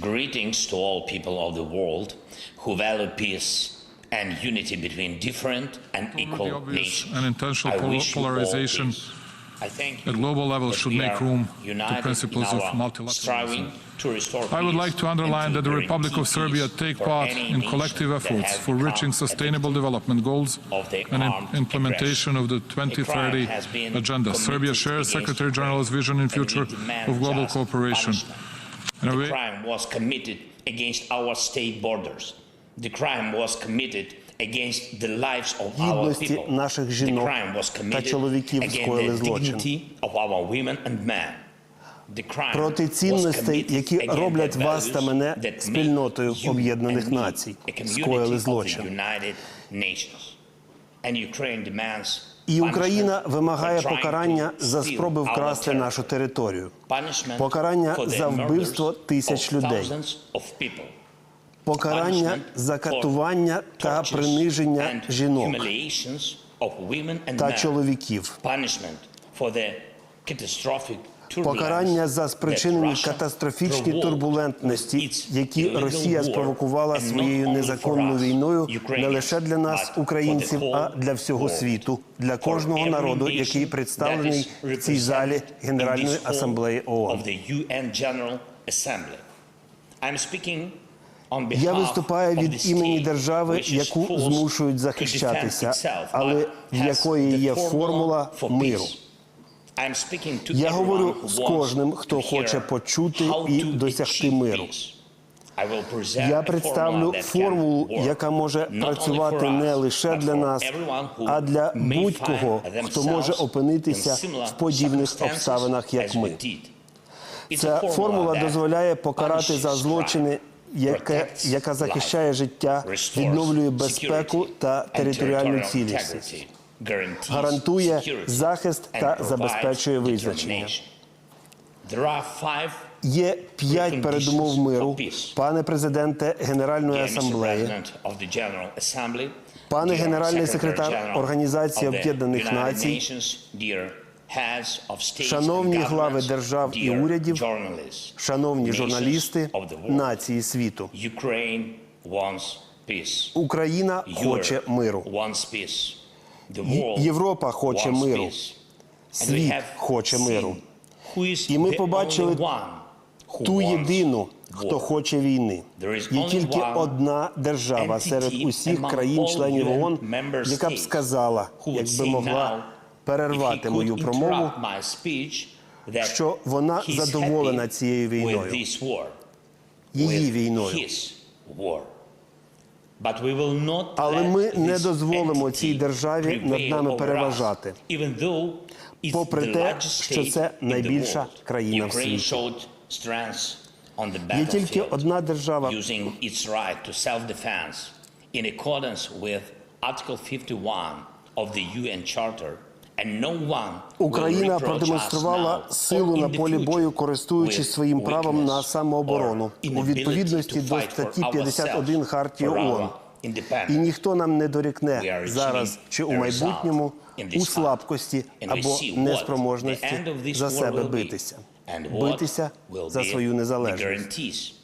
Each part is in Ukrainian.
Greetings to all people of the world who value peace and unity between different and equal nations. An intentional pol polarization at global level should make room to principles of multilateralism. I would like to underline that the Republic of Serbia take part in collective efforts for reaching sustainable development goals and implementation of the 2030 agenda. Serbia shares Secretary General's vision in future of global cooperation. The crime was committed against our state borders. The crime was committed against the lives of our people. наших The crime was та committed чоловіків against скоїли the злочин. dignity of our women and men. The crime проти was цінностей, які роблять вас та мене спільнотою Об'єднаних Націй, скоїли злочин. And Ukraine demands І Україна вимагає покарання за спроби вкрасти нашу територію, Покарання за вбивство тисяч людей. покарання за катування та приниження жінок та чоловіків, Покарання за спричинені катастрофічні турбулентності, які Росія спровокувала своєю незаконною війною не лише для нас, українців, а для всього світу, для кожного народу, який представлений в цій залі Генеральної асамблеї ООН. Я виступаю від імені держави, яку змушують захищатися, але в якої є формула миру. peace. I'm speaking to Я говорю з кожним, хто хоче почути і досягти миру. Я представлю формулу, яка може працювати не лише для нас, а для будь-кого, хто може опинитися в подібних обставинах, як ми. Ця формула дозволяє покарати за злочини, яке, яка захищає життя, відновлює безпеку та територіальну цілісність, гарантує захист та забезпечує визначення. Є п'ять передумов миру, пане президенте Генеральної асамблеї, Пане Генеральний секретар Організації Об'єднаних Націй, Шановні глави держав і урядів, шановні журналісти нації світу. Україна хоче миру, Європа хоче миру, світ хоче миру. І ми побачили Ту єдину, хто хоче війни. Є тільки одна держава серед усіх країн-членів ООН, яка б сказала, якби могла перервати мою промову, що вона задоволена цією війною. її війною. his war. But we will not Але ми не дозволимо цій державі над нами переважати. even though it's Попри те, що це найбільша країна в світі. Є тільки одна держава, in accordance with Article 51 of the UN Charter, Україна продемонструвала силу на полі бою, користуючись своїм правом на самооборону у відповідності до статті 51 ourselves, Хартії ООН. І ніхто нам не дорікне зараз чи у майбутньому у слабкості або неспроможності за себе битися, битися за свою незалежність.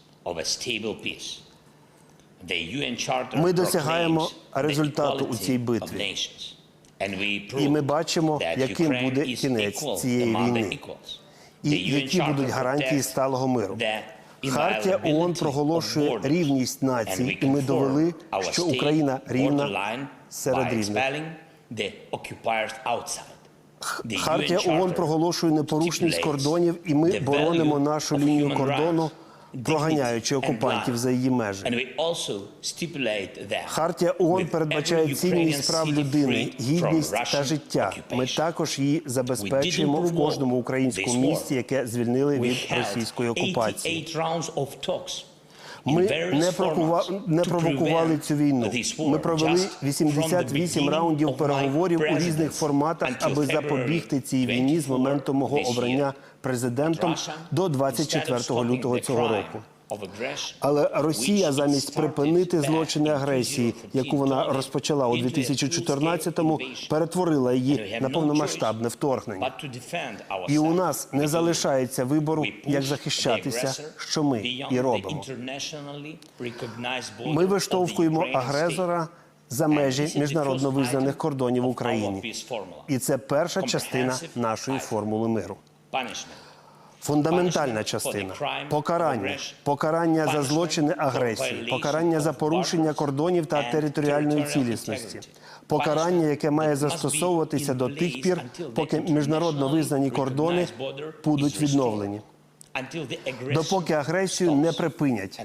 Ми досягаємо результату у цій битві. І ми бачимо, яким буде кінець цієї війни. І які будуть гарантії сталого миру. Хартія ООН проголошує рівність націй, і ми довели, що Україна рівна серед рівних. Хартія ООН проголошує непорушність кордонів, і ми боронимо нашу лінію кордону, проганяючи окупантів за її межі. Хартія ООН передбачає цінність прав людини, гідність та життя. Ми також її забезпечуємо в кожному українському місті, яке звільнили від російської окупації. 88 rounds of talks in Ми не, прокува... не провокували цю війну. Ми провели just from 88 раундів переговорів у різних форматах, аби запобігти цій війні з моменту мого обрання президентом до instead of 24 stopping лютого цього року. Але Росія замість припинити злочини агресії, 2014, яку вона розпочала у into a 2014-му, full-scale перетворила її на повномасштабне вторгнення. І у нас не залишається вибору, як захищатися, що ми і робимо. Ми виштовхуємо агресора за межі міжнародно визнаних кордонів України. І це перша частина нашої формули миру. Фундаментальна частина. покарання, покарання за злочини агресії, покарання за порушення кордонів та територіальної цілісності, покарання, яке має застосовуватися до тих пір, поки міжнародно визнані кордони будуть відновлені. Допоки агресію не припинять,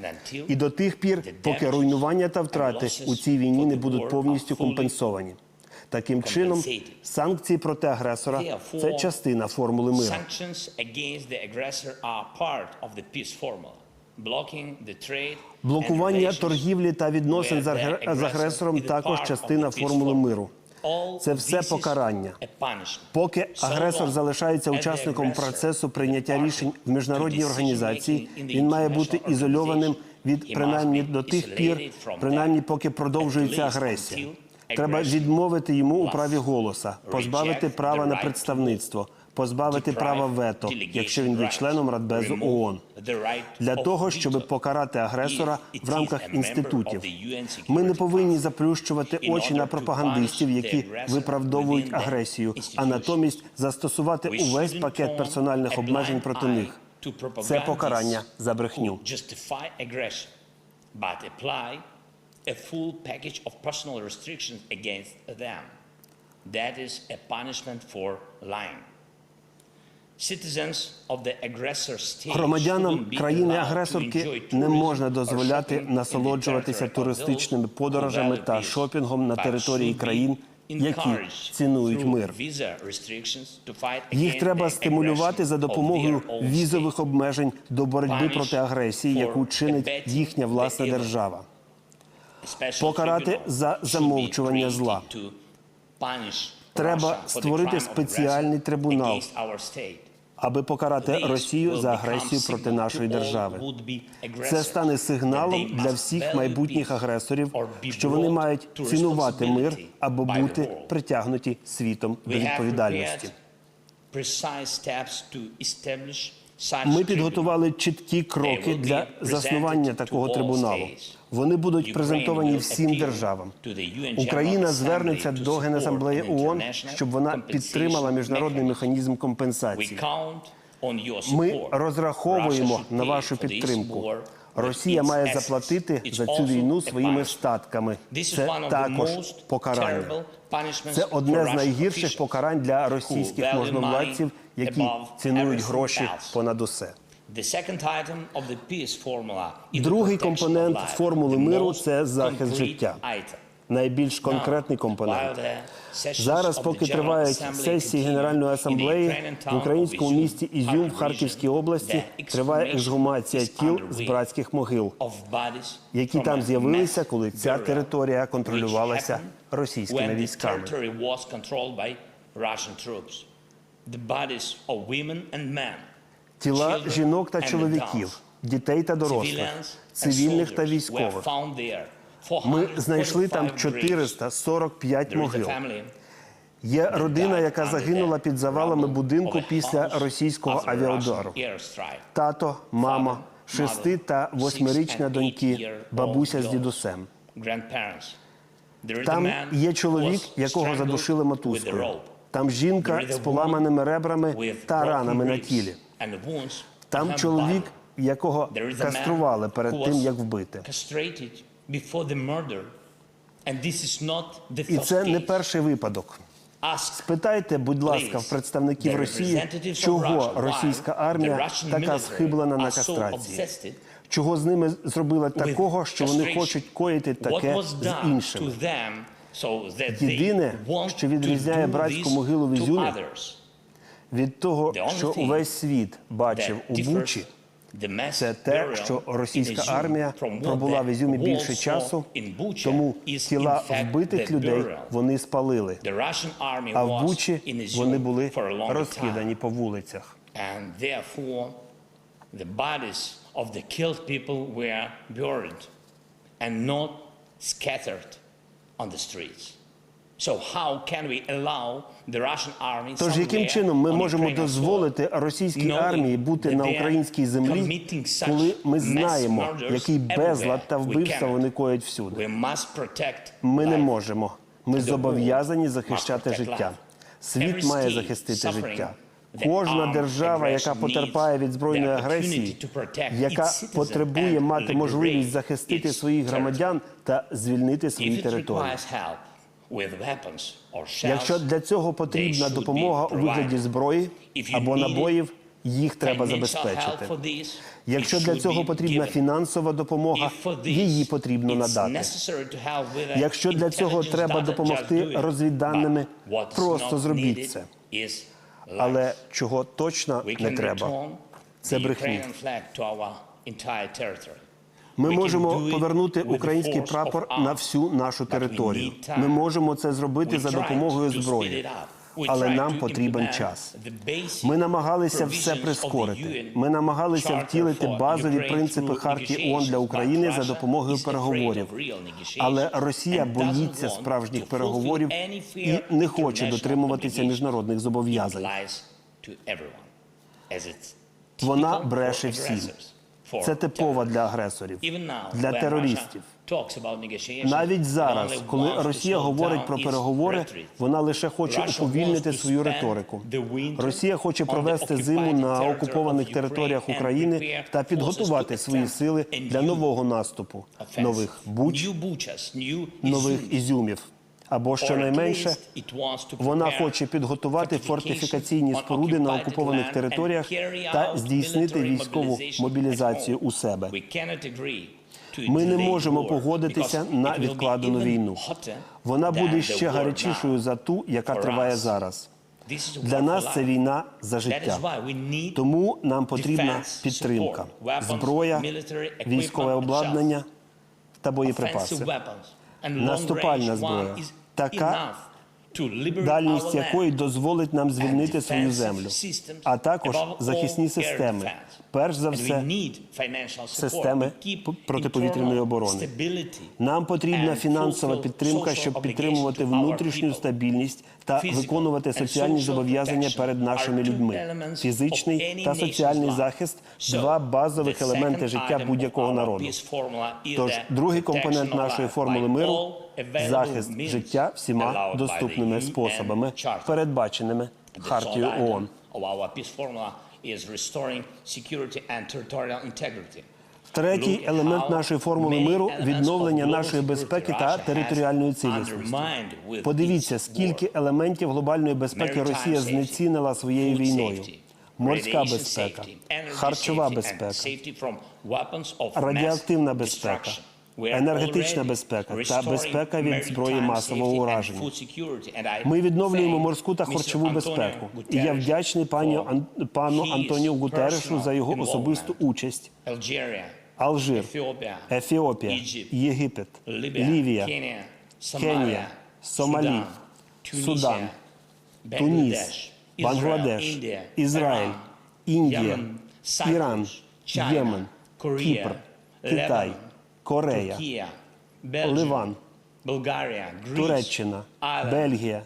і до тих пір, поки руйнування та втрати у цій війні не будуть повністю компенсовані. Таким чином, санкції проти агресора це частина формули миру. Блокування торгівлі та відносин з агре- з агресором також частина формули миру. Це все покарання. Поки агресор залишається учасником процесу прийняття рішень в міжнародній організації, він має бути ізольованим від принаймні до тих пір, принаймні поки продовжується агресія. Треба відмовити йому у праві голоса, позбавити права на представництво, позбавити права вето, якщо він є членом Радбезу ООН. Для того, щоб покарати агресора в рамках інститутів. Ми не повинні заплющувати очі на пропагандистів, які виправдовують агресію, а натомість застосувати увесь пакет персональних обмежень проти них. Це покарання за брехню. A full package of personal restrictions against them. That is a punishment for lying. Громадянам країни-агресорки не можна дозволяти насолоджуватися туристичними подорожами та шопінгом на території країн, які цінують мир. Їх треба стимулювати за допомогою візових обмежень до боротьби проти агресії, яку чинить їхня власна держава. Покарати за замовчування зла. Треба створити спеціальний трибунал, аби покарати Росію за агресію проти нашої держави. Це стане сигналом для всіх майбутніх агресорів, що вони мають цінувати мир або бути притягнуті світом до відповідальності. Ми підготували чіткі кроки для заснування такого трибуналу. Вони будуть презентовані всім державам. Україна звернеться до Генасамблеї ООН, щоб вона підтримала міжнародний механізм компенсації. Ми розраховуємо на вашу підтримку. Росія має заплатити за цю війну своїми статками. Це також покарання. Це одне з найгірших покарань для російських можновладців, які цінують гроші понад усе. Другий компонент формули миру це захист життя. Найбільш конкретний компонент. Зараз, поки тривають сесії Генеральної асамблеї в українському місті Ізюм в Харківській області триває ексгумація тіл з братських могил, які там з'явилися, коли ця територія контролювалася російськими військами. Тіла жінок та чоловіків, дітей та дорослих, цивільних та військових. Ми знайшли там graves. 445 There могил. Є родина, яка загинула під завалами будинку після російського авіаудару. Тато, мама, шести та восьмирічна доньки, бабуся з дідусем. Там є чоловік, якого задушили мотузкою. Там жінка з поламаними ребрами та ранами на тілі. Там чоловік, якого кастрували перед тим, як вбити. І це не перший випадок. Ask Питайте, будь ласка, в представників Росії, чого російська армія така схиблена на кастрації. Чого з ними зробили такого, що вони хочуть коїти таке з іншими? Єдине, що відрізняє братську могилу в Ізюмі. Від того, що увесь світ бачив у Бучі, це те, що російська армія пробула в Ізюмі більше часу, тому тіла вбитих людей вони спалили. А в Бучі вони були розкидані по вулицях. And therefore, the bodies of the killed people were buried and not scattered on the streets. So how can we allow the Russian army Тож яким чином ми можемо дозволити російській армії бути на українській землі, коли ми знаємо, який безлад та вбивства вони коять всюди? Ми не можемо. Ми зобов'язані захищати життя. Світ має захистити життя. the Кожна держава, яка потерпає від збройної агресії, яка потребує мати можливість захистити своїх громадян та звільнити свої території. Якщо для цього потрібна допомога у вигляді зброї або набоїв, їх треба забезпечити. Якщо для цього потрібна фінансова допомога, її потрібно надати. Якщо для цього треба допомогти розвідданими, просто зробіть це. Але чого точно не треба, це the Ми можемо повернути український прапор на всю нашу територію. Ми можемо це зробити за допомогою зброї, але нам потрібен час. Ми намагалися все прискорити. Ми намагалися втілити базові принципи Хартії ООН для України за допомогою переговорів. Але Росія боїться справжніх переговорів і не хоче дотримуватися міжнародних зобов'язань. Вона бреше всім. Це типово для агресорів, для терористів. Навіть зараз, коли Росія говорить про переговори, вона лише хоче уповільнити свою риторику. Росія хоче провести зиму на окупованих територіях України та підготувати свої сили для нового наступу, нових буч, нових ізюмів. Або щонайменше вона хоче підготувати фортифікаційні споруди на окупованих територіях та здійснити військову мобілізацію у себе. Ми не можемо погодитися на відкладену війну. Вона буде ще гарячішою за ту, яка триває зараз. Для нас це війна за життя. Тому нам потрібна підтримка, зброя, військове обладнання та боєприпаси. Наступальна зброя. Така Дальність якої дозволить нам звільнити свою землю, а також захисні системи. Перш за все, системи протиповітряної оборони. Нам потрібна фінансова підтримка, щоб підтримувати внутрішню стабільність та виконувати соціальні зобов'язання перед нашими людьми. Фізичний та соціальний захист два базових елементи життя будь-якого народу. Тож другий компонент нашої формули миру захист життя всіма доступними способами, передбаченими Хартією ООН. Is restoring security and territorial integrity. Третій елемент нашої формули миру відновлення нашої безпеки та територіальної цілісності. Подивіться, скільки елементів глобальної безпеки Росія знецінила своєю війною. Морська безпека, харчова безпека, радіоактивна безпека, енергетична безпека та безпека від зброї масового ураження. Ми відновлюємо морську та харчову безпеку. І я вдячний пані пану Антоніо Гутерешу за його особисту участь. Алжир, Ефіопія, Єгипет, Лівія, Кенія, Сомалі, Судан, Туніс, Бангладеш, Ізраїль, Індія, Іран, Ємен, Кіпр, Китай, Корея, Ливан, Туреччина, Бельгія,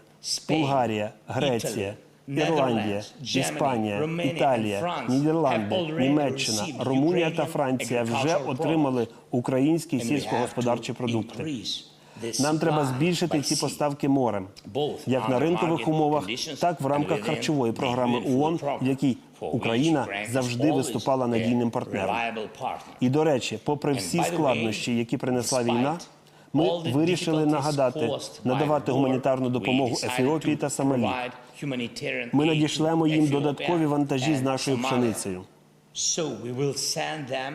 Болгарія, Греція, Ірландія, Іспанія, Італія, Нідерланди, Німеччина, Румунія та Франція вже отримали українські сільськогосподарчі продукти. Нам треба збільшити ці поставки морем, як на ринкових умовах, так в рамках харчової програми ООН, в якій Україна завжди виступала надійним партнером. І до речі, попри всі складнощі, які принесла війна, ми вирішили нагадати надавати гуманітарну допомогу Ефіопії та Сомалі. Ми надішлемо їм додаткові вантажі з нашою пшеницею. So we will send them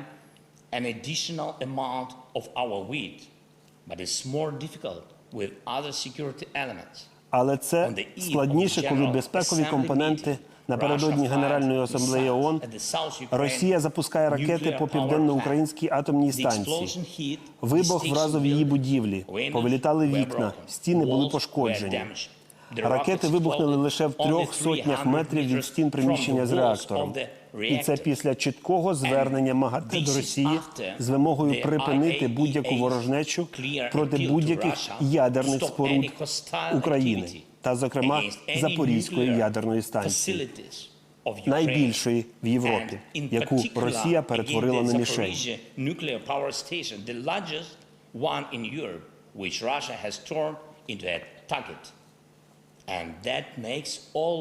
an additional amount of our wheat, but it's more difficult with other security elements. Але це складніше, коли безпекові компоненти напередодні Генеральної асамблеї ООН Росія запускає ракети по південно-українській атомній станції. Вибух вразив її будівлі, повилітали вікна, стіни були пошкоджені. Ракети вибухнули лише в трьох сотнях метрів від стін приміщення з реактором. І це після чіткого звернення МАГАТЕ до Росії з вимогою припинити будь-яку ворожнечу проти будь-яких ядерних споруд України та, зокрема, Запорізької ядерної станції, найбільшої в Європі, яку Росія перетворила на мішень.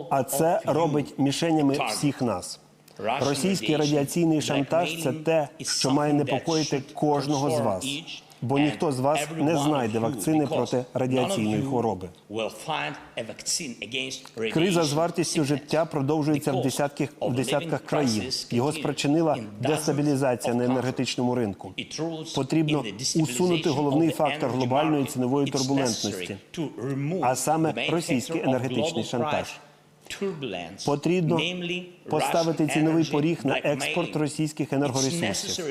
А це робить мішенями всіх нас. Російський радіаційний шантаж це те, що має непокоїти кожного з вас. Бо ніхто з вас не знайде вакцини проти радіаційної хвороби. Криза з вартістю життя продовжується в десятках, в десятках країн. Його спричинила дестабілізація на енергетичному ринку. Потрібно усунути головний фактор глобальної цінової турбулентності, а саме російський енергетичний шантаж. Потрібно поставити ціновий поріг на експорт російських енергоресурсів.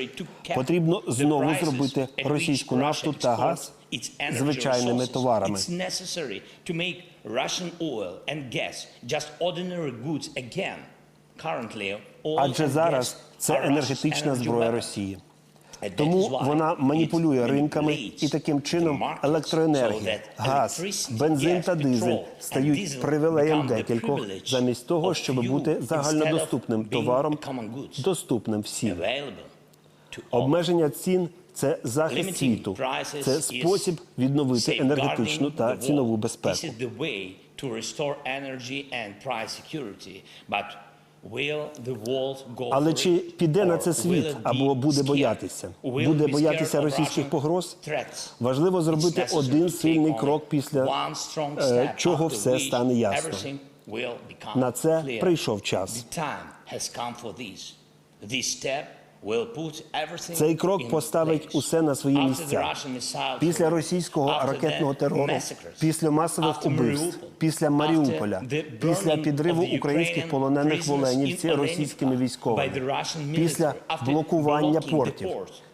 Потрібно знову зробити російську нафту та газ звичайними товарами. Адже зараз це енергетична зброя. Росії. Тому вона маніпулює ринками і таким чином електроенергія, газ, бензин та дизель стають привілеєм декількох, замість того, щоб бути загальнодоступним товаром, доступним всім. Обмеження цін це захист світу, це спосіб відновити енергетичну та цінову безпеку. Але чи піде на це світ або буде боятися? Буде боятися російських погроз? Важливо зробити один сильний крок після е, чого все стане ясно. На це прийшов час. Цей крок поставить усе на свої місця. Після російського ракетного терору, після масових убивств, після Маріуполя, після підриву українських полонених в Оленівці російськими військовими, після блокування портів,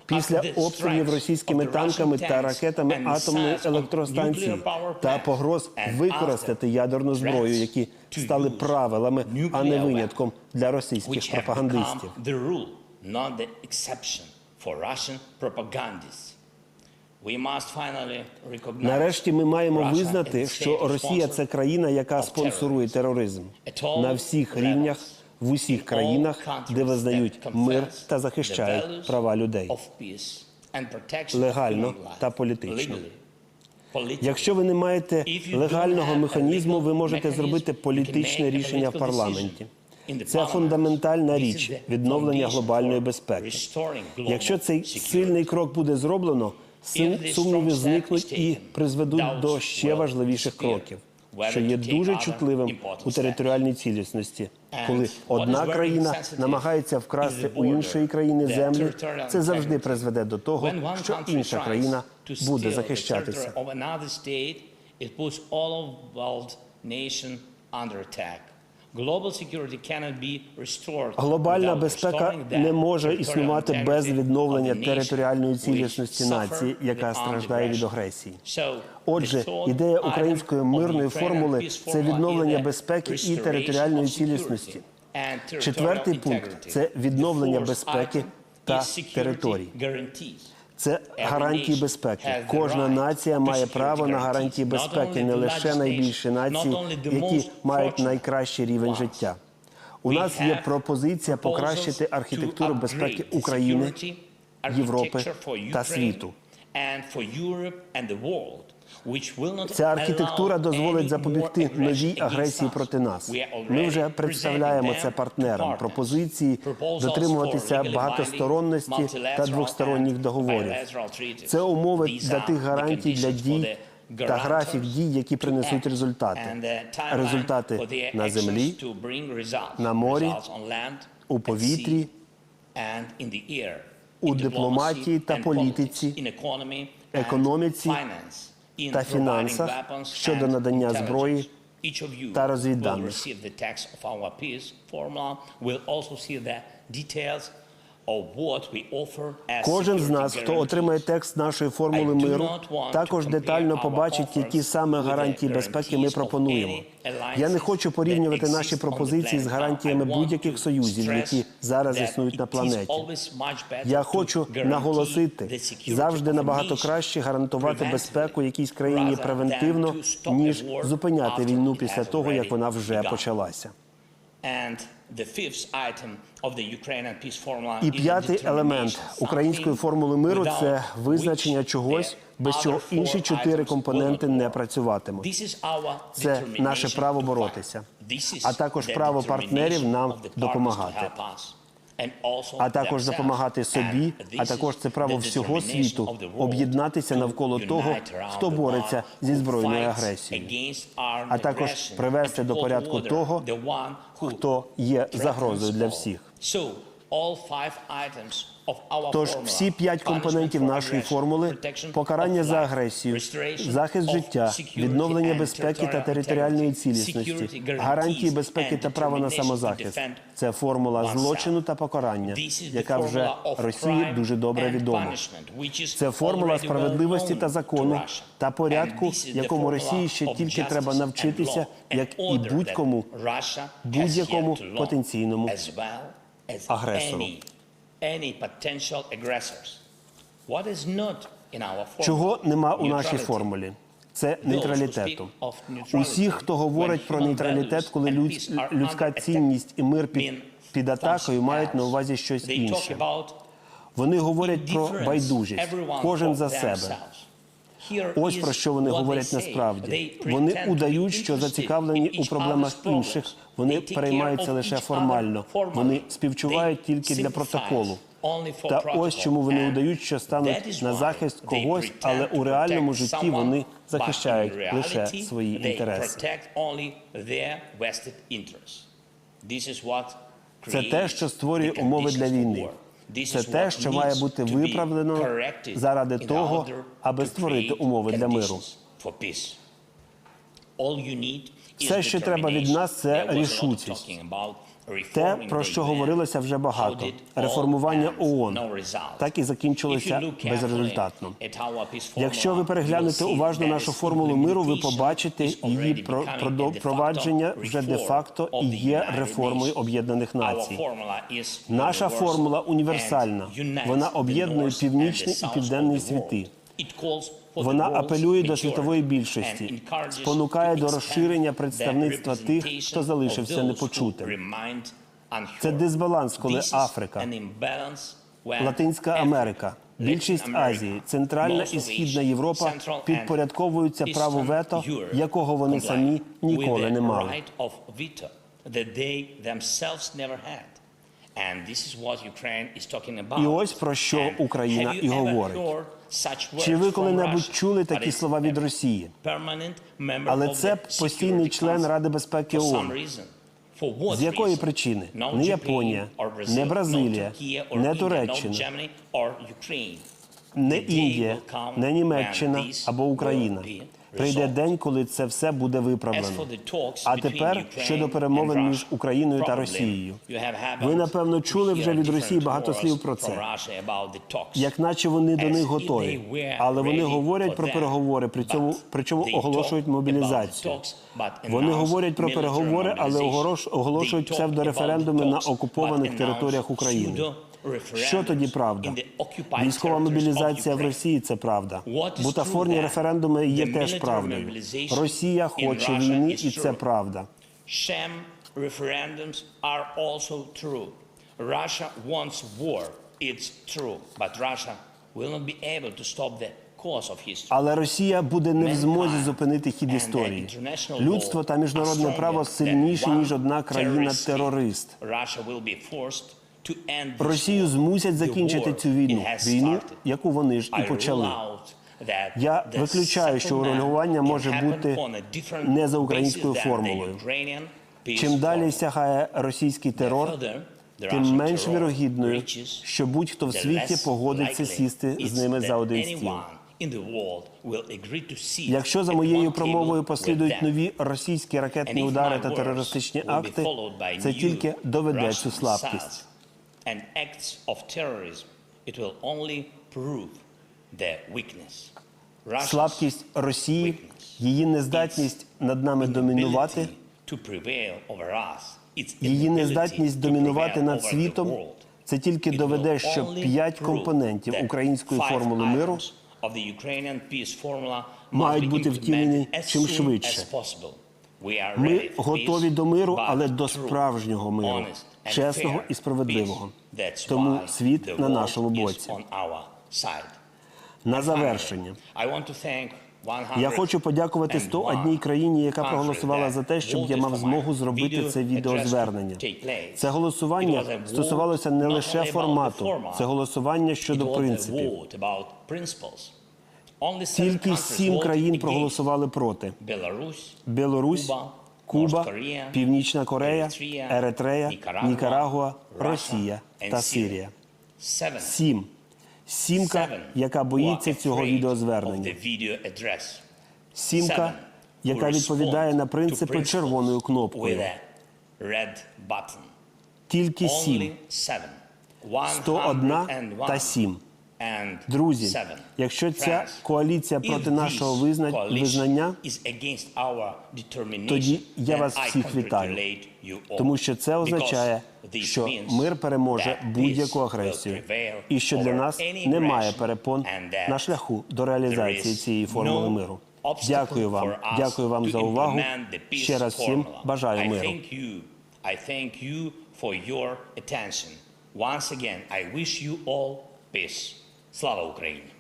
після обстрілів російськими танками та ракетами атомної електростанції та погроз використати ядерну зброю, які стали правилами, а не винятком для російських пропагандистів. Not the exception for Russian propagandists. Нарешті ми маємо визнати, що Росія це країна, яка спонсорує тероризм на всіх рівнях, в усіх країнах, де визнають мир та захищають права людей. легально та політично. Якщо ви не маєте легального механізму, ви можете зробити політичне рішення в парламенті. Це фундаментальна річ відновлення глобальної безпеки. Якщо цей сильний крок буде зроблено, сум- сумніви зникнуть і призведуть до ще важливіших кроків, що є дуже чутливим у територіальній цілісності. Коли одна країна намагається вкрасти у іншої країни землі, це завжди призведе до того, що інша країна буде захищатися. Глобальна безпека не може існувати без відновлення територіальної цілісності нації, яка страждає від агресії. Отже, ідея української мирної формули це відновлення безпеки і територіальної цілісності. Четвертий пункт це відновлення безпеки та територій. Це гарантії безпеки. Кожна нація має право на гарантії безпеки, не лише найбільші нації, які мають найкращий рівень життя. У нас є пропозиція покращити архітектуру безпеки України, Європи та світу. Ця архітектура дозволить запобігти новій агресії проти нас. Ми вже представляємо це партнерам. Пропозиції дотримуватися багатосторонності та двосторонніх договорів. Це умови для тих гарантій для дій та графік дій, які принесуть результати. Результати на землі, на морі, у повітрі, у дипломатії та політиці, економіці та фінансах щодо надання зброї та розвідданих. Кожен з нас, хто отримає текст нашої формули миру, також детально побачить, які саме гарантії безпеки ми пропонуємо. Я не хочу порівнювати наші пропозиції з гарантіями будь-яких союзів, які зараз існують на планеті. Я хочу наголосити, завжди набагато краще гарантувати безпеку якійсь країні превентивно, ніж зупиняти війну після того, як вона вже почалася. І п'ятий елемент української формули миру це визначення чогось, без чого інші чотири компоненти не працюватимуть. Це наше право боротися, а також право партнерів нам допомагати. А також допомагати собі, а також це право всього світу об'єднатися навколо того, хто бореться зі збройною агресією, а також привести до порядку того, хто є загрозою для всіх. Тож всі п'ять компонентів нашої формули покарання за агресію, захист життя, відновлення безпеки та територіальної цілісності, гарантії безпеки та право на самозахист. Це формула злочину та покарання, яка вже Росії дуже добре відома. Це формула справедливості та закону та порядку, якому Росії ще тільки треба навчитися, як і будь-кому, будь-якому потенційному агресору. any, any potential aggressors. What is not in our formula? Чого нема у нашій формулі? Це нейтралітету. Усі, хто говорить про нейтралітет, коли людська цінність і мир під, під атакою, мають на увазі щось інше. Вони говорять про байдужість, кожен за себе. Ось про що вони говорять насправді. Вони удають, що зацікавлені у проблемах інших. Вони переймаються лише формально. Вони співчувають тільки для протоколу. Та ось чому вони удають, що стануть на захист когось, але у реальному житті вони захищають лише свої інтереси. Це те, що створює умови для війни. Це те, що має бути corrected заради того, аби створити умови для миру. Все, що треба від нас, це рішучість. Те, про що говорилося вже багато, реформування? ООН, так і закінчилося безрезультатно. Якщо ви переглянете уважно нашу формулу миру, ви побачите її already про- becoming a продо- de facto впровадження вже де факто і є реформою Об'єднаних Націй. Наша формула універсальна. Вона об'єднує північний і південний світи. Вона апелює до світової більшості, спонукає до розширення представництва тих, хто залишився непочутим. Це дисбаланс, коли Африка, Латинська Америка, більшість Азії, Центральна і Східна Європа підпорядковуються праву вето, якого вони самі ніколи не мали. І ось про що Україна і говорить. Чи ви коли-небудь чули такі слова від Росії? Але це постійний член. Ради безпеки ООН. З якої причини? Не Японія, не Бразилія, не Туреччина. Не Індія, не Німеччина або Україна. Прийде день, коли це все буде виправлено. А тепер щодо перемовин між Україною та Росією. Ви, напевно, чули вже від Росії багато слів про це. Як наче вони до них готові, але вони говорять про переговори, при цьому, причому оголошують мобілізацію. Вони говорять про переговори, але оголошують псевдореферендуми на окупованих територіях України. Що тоді правда? Військова мобілізація в. Росії це правда. Бутафорні референдуми є теж правдою. Росія хоче війни, і це правда. Referendums are also true. Russia wants war. It's true. But Russia will not be able to stop the. Але Росія буде не в змозі зупинити хід історії. Людство та міжнародне право сильніші ніж одна terrorist країна-терорист. Росію змусять закінчити цю війну, війну, яку вони ж і почали. Я виключаю, що урегулювання може бути не за українською формулою. Чим далі сягає російський терор, тим менш вірогідною, що будь-хто в світі погодиться сісти з ними за один стіл. Якщо за моєю промовою послідують нові російські ракетні удари та терористичні акти, це тільки доведе цю слабкість. And acts of terrorism, it will only prove their weakness. Russia's Слабкість Росії, її нездатність над нами домінувати, ability to prevail over us, its її нездатність домінувати над світом. Це тільки доведе, що п'ять компонентів української формули миру мають бути втілені чим швидше. Ми готові до миру, але до справжнього миру, чесного і справедливого. Тому світ на нашому боці. На завершення. Я хочу подякувати 101 країні, яка проголосувала за те, щоб я мав змогу зробити це відеозвернення. Це голосування стосувалося не лише формату, це голосування щодо принципів. Тільки сім країн проголосували проти: Білорусь, Куба, Північна Корея, Еретрея, Нікарагуа, Росія та Сирія. Сім. Сімка, яка боїться цього відеозвернення. Сімка, яка відповідає на принципи червоною кнопкою. Тільки сім. 101 та 7. Друзі, якщо ця коаліція проти нашого визна- визнання, тоді я вас всіх вітаю. Тому що це означає, що мир переможе будь-яку агресію, і що для нас немає перепон на шляху до реалізації цієї формули миру. Дякую вам, дякую вам за увагу. Ще раз всім бажаю миру. Once again, I wish you all peace. Слава Україні!